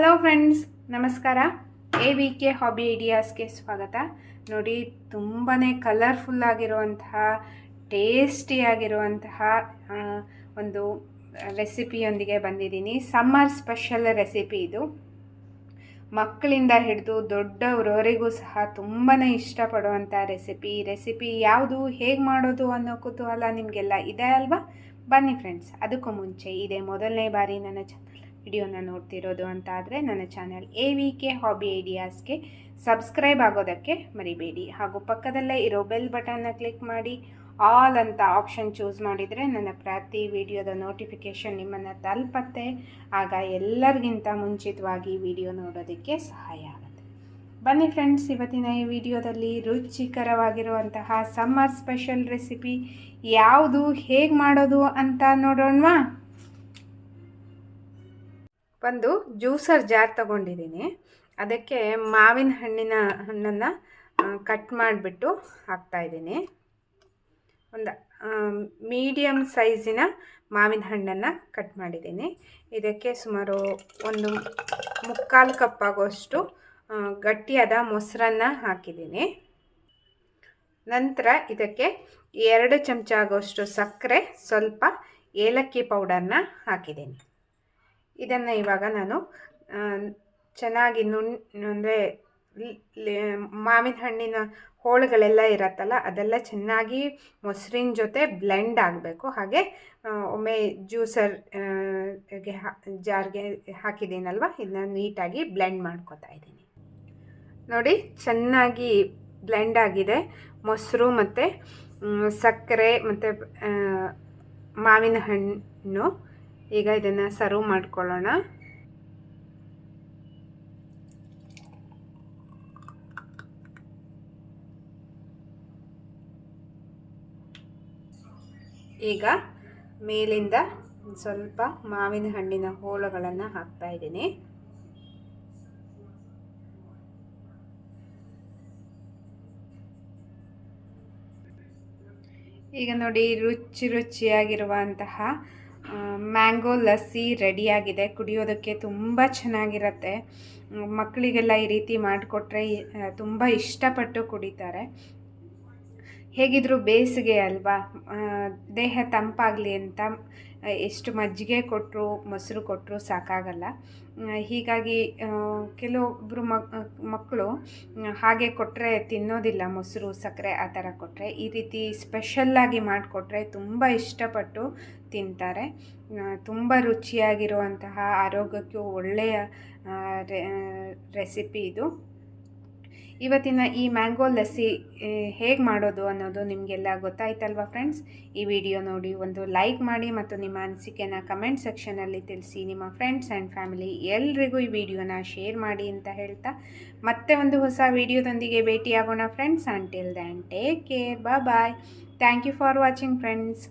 Hello friends ನಮಸ್ಕಾರ. A V K hobby ಐಡಿಯಾಸ್ಗೆ ಸ್ವಾಗತ. ನೋಡಿ ತುಂಬಾ ಕಲರ್ಫುಲ್ ಆಗಿರುವಂತಹ ಟೇಸ್ಟಿಯಾಗಿರುವಂತಹ ಒಂದು ರೆಸಿಪಿಯೊಂದಿಗೆ ಬಂದಿದ್ದೀನಿ. ಸಮ್ಮರ್ ಸ್ಪೆಷಲ್ ರೆಸಿಪಿ ಇದು. ಮಕ್ಕಳಿಂದ ಹಿಡಿದು ದೊಡ್ಡವರವರೆಗೂ ಸಹ ತುಂಬಾ ಇಷ್ಟಪಡುವಂಥ ರೆಸಿಪಿ ರೆಸಿಪಿ ಯಾವುದು, ಹೇಗೆ ಮಾಡೋದು ಅನ್ನೋ ಕುತೂಹಲ ನಿಮಗೆಲ್ಲ ಇದೆ ಅಲ್ವಾ? ಬನ್ನಿ ಫ್ರೆಂಡ್ಸ್ ಅದಕ್ಕೂ ಮುಂಚೆ ಇದೇ ಮೊದಲನೇ ಬಾರಿ ನನ್ನ ಚಾನಲ್ ವಿಡಿಯೋನ ನೋಡ್ತಿರೋದು ಅಂತ ಆದರೆ ನನ್ನ channel A V K hobby ಐಡಿಯಾಸ್ಗೆ subscribe ಆಗೋದಕ್ಕೆ ಮರಿಬೇಡಿ. ಹಾಗೂ ಪಕ್ಕದಲ್ಲೇ ಇರೋ ಬೆಲ್ ಬಟನ್ನ ಕ್ಲಿಕ್ ಮಾಡಿ. ಆಲ್ ಅಂತ ಆಪ್ಷನ್ ಚೂಸ್ ಮಾಡಿದರೆ ನನ್ನ ಪ್ರತಿ ವಿಡಿಯೋದ ನೋಟಿಫಿಕೇಷನ್ ನಿಮ್ಮನ್ನು ತಲುಪತ್ತೆ. ಆಗ ಎಲ್ಲರಿಗಿಂತ ಮುಂಚಿತವಾಗಿ ವಿಡಿಯೋ ನೋಡೋದಕ್ಕೆ ಸಹಾಯ ಆಗುತ್ತೆ. ಬನ್ನಿ ಫ್ರೆಂಡ್ಸ್, ಇವತ್ತಿನ ಈ ವಿಡಿಯೋದಲ್ಲಿ ರುಚಿಕರವಾಗಿರುವಂತಹ ಸಮ್ಮರ್ ಸ್ಪೆಷಲ್ ರೆಸಿಪಿ ಯಾವುದು, ಹೇಗೆ ಮಾಡೋದು ಅಂತ ನೋಡೋಣವಾ? ಒಂದು ಜ್ಯೂಸರ್ ಜಾರ್ ತಗೊಂಡಿದ್ದೀನಿ. ಅದಕ್ಕೆ ಮಾವಿನ ಹಣ್ಣಿನ ಹಣ್ಣನ್ನು ಕಟ್ ಮಾಡಿಬಿಟ್ಟು ಹಾಕ್ತಾಯಿದ್ದೀನಿ ಒಂದು ಮೀಡಿಯಮ್ ಸೈಜಿನ ಮಾವಿನ ಹಣ್ಣನ್ನು ಕಟ್ ಮಾಡಿದ್ದೀನಿ. ಇದಕ್ಕೆ ಸುಮಾರು ಒಂದು ಮುಕ್ಕಾಲು ಕಪ್ ಆಗೋಷ್ಟು ಗಟ್ಟಿಯಾದ ಮೊಸರನ್ನ ಹಾಕಿದ್ದೀನಿ. ನಂತರ ಇದಕ್ಕೆ ಎರಡು ಚಮಚ ಆಗೋಷ್ಟು ಸಕ್ಕರೆ, ಸ್ವಲ್ಪ ಏಲಕ್ಕಿ ಪೌಡರ್ನ ಹಾಕಿದ್ದೀನಿ. ಇದನ್ನು ಇವಾಗ ನಾನು ಚೆನ್ನಾಗಿ ನುಣ್ ಅಂದರೆ ಮಾವಿನ ಹಣ್ಣಿನ ಹೋಳುಗಳೆಲ್ಲ ಇರತ್ತಲ್ಲ, ಅದೆಲ್ಲ ಚೆನ್ನಾಗಿ ಮೊಸರಿನ ಜೊತೆ ಬ್ಲೆಂಡ್ ಆಗಬೇಕು. ಹಾಗೆ ಒಮ್ಮೆ ಜ್ಯೂಸರ್ಗೆ ಜಾರ್ಗೆ ಹಾಕಿದ್ದೀನಲ್ವ, ಇದನ್ನ ನೀಟಾಗಿ ಬ್ಲೆಂಡ್ ಮಾಡ್ಕೊತಾ ಇದ್ದೀನಿ. ನೋಡಿ, ಚೆನ್ನಾಗಿ ಬ್ಲೆಂಡ್ ಆಗಿದೆ. ಮೊಸರು ಮತ್ತು ಸಕ್ಕರೆ ಮತ್ತು ಮಾವಿನ ಹಣ್ಣು. ಈಗ ಇದನ್ನು ಸರ್ವ್ ಮಾಡ್ಕೊಳ್ಳೋಣ. ಈಗ ಮೇಲಿಂದ ಸ್ವಲ್ಪ ಮಾವಿನ ಹಣ್ಣಿನ ಹೋಳುಗಳನ್ನು ಹಾಕ್ತಾ ಇದ್ದೀನಿ. ಈಗ ನೋಡಿ ರುಚಿ ರುಚಿಯಾಗಿರುವಂತಹ ಮ್ಯಾಂಗೋ ಲಸ್ಸಿ ರೆಡಿಯಾಗಿದೆ ಕುಡಿಯೋದಕ್ಕೆ ತುಂಬ ಚೆನ್ನಾಗಿರುತ್ತೆ. ಮಕ್ಕಳಿಗೆಲ್ಲ ಈ ರೀತಿ ಮಾಡಿಕೊಟ್ರೆ ತುಂಬ ಇಷ್ಟಪಟ್ಟು ಕುಡಿತಾರೆ. ಹೇಗಿದ್ರು ಬೇಸಿಗೆ ಅಲ್ವಾ? ದೇಹ ತಂಪಾಗಲಿ ಅಂತ ಎಷ್ಟು ಮಜ್ಜಿಗೆ ಕೊಟ್ಟರು ಮೊಸರು ಕೊಟ್ಟರು ಸಾಕಾಗಲ್ಲ. ಹೀಗಾಗಿ ಕೆಲವೊಬ್ಬರು ಮಕ್ ಮಕ್ಕಳು ಹಾಗೆ ಕೊಟ್ಟರೆ ತಿನ್ನೋದಿಲ್ಲ ಮೊಸರು, ಸಕ್ಕರೆ ಆ ಥರ ಕೊಟ್ಟರೆ ಈ ರೀತಿ ಸ್ಪೆಷಲ್ಲಾಗಿ ಮಾಡಿಕೊಟ್ರೆ ತುಂಬ ಇಷ್ಟಪಟ್ಟು ತಿಂತಾರೆ. ತುಂಬ ರುಚಿಯಾಗಿರುವಂತಹ ಆರೋಗ್ಯಕ್ಕೂ ಒಳ್ಳೆಯ ರೆಸಿಪಿ ಇದು. ಇವತ್ತಿನ ಈ ಮ್ಯಾಂಗೋ ಲಸ್ಸಿ ಹೇಗೆ ಮಾಡೋದು ಅನ್ನೋದು ನಿಮಗೆಲ್ಲ ಗೊತ್ತಾಯ್ತಲ್ವಾ ಫ್ರೆಂಡ್ಸ್? ಈ ವಿಡಿಯೋ ನೋಡಿ ಒಂದು ಲೈಕ್ ಮಾಡಿ ಮತ್ತು ನಿಮ್ಮ ಅನಿಸಿಕೆನ ಕಮೆಂಟ್ ಸೆಕ್ಷನಲ್ಲಿ ತಿಳಿಸಿ. ನಿಮ್ಮ ಫ್ರೆಂಡ್ಸ್ ಆ್ಯಂಡ್ ಫ್ಯಾಮಿಲಿ ಎಲ್ರಿಗೂ ಈ ವಿಡಿಯೋನ ಶೇರ್ ಮಾಡಿ ಅಂತ ಹೇಳ್ತಾ ಮತ್ತೆ ಒಂದು ಹೊಸ ವಿಡಿಯೋದೊಂದಿಗೆ ಭೇಟಿಯಾಗೋಣ friends. Until then take care ಬಾ bye thank you for watching friends